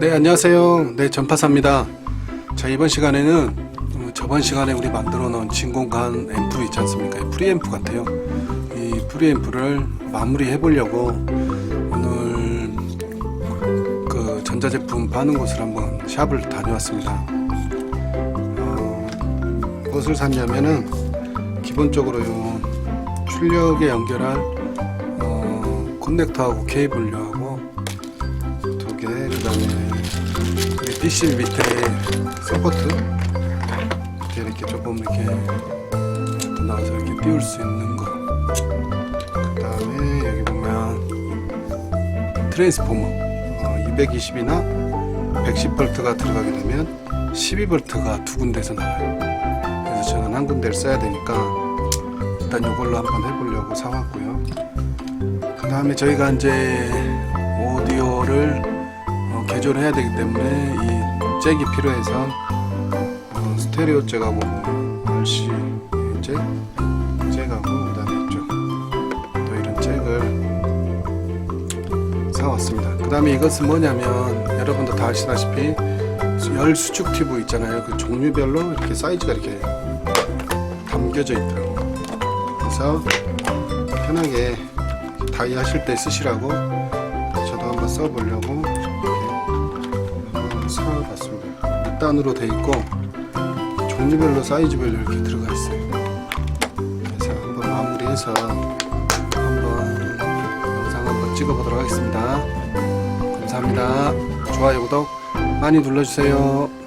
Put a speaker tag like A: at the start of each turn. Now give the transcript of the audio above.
A: 네 안녕하세요. 네 전파사입니다. 자 이번 시간에는 어, 저번 시간에 우리 만들어 놓은 진공관 앰프 있지 않습니까? 이 프리앰프 같아요. 이 프리앰프를 마무리 해 보려고 오늘 그 전자제품 파는 곳을 한번 샵을 다녀왔습니다. 어, 무엇을 샀냐면은 기본적으로 요 출력에 연결할 어, 커넥터하고 케이블류하고 두 개, 그 다음에 PC 밑에 서포트 이렇게, 이렇게 조금 이렇게 나와서 이렇게 띄울 수 있는 거. 그 다음에 여기 보면 트랜스포머 어, 220이나 110V가 들어가게 되면 12V가 두 군데서 나와요. 그래서 저는 한 군데를 써야 되니까 일단 이걸로 한번 해보려고 사왔고요. 그 다음에 저희가 이제 오디오를 어, 개조를 해야 되기 때문에 이 잭이 필요해서 어, 스테레오 잭하고 RC 잭, 잭하고 그 다음에 이쪽 또 이런 잭을 사왔습니다. 그 다음에 이것은 뭐냐면 여러분도 다 아시다시피 열 수축 튜브 있잖아요. 그 종류별로 이렇게 사이즈가 이렇게 담겨져 있더라고요. 그래서 편하게 다이 하실 때 쓰시라고 써보려고 이렇게 사봤습니다. 6단으로 돼 있고 종류별로 사이즈별로 이렇게 들어가 있어요. 그래서 한번 마무리해서 한번 영상 한번 찍어보도록 하겠습니다. 감사합니다. 좋아요, 구독 많이 눌러주세요.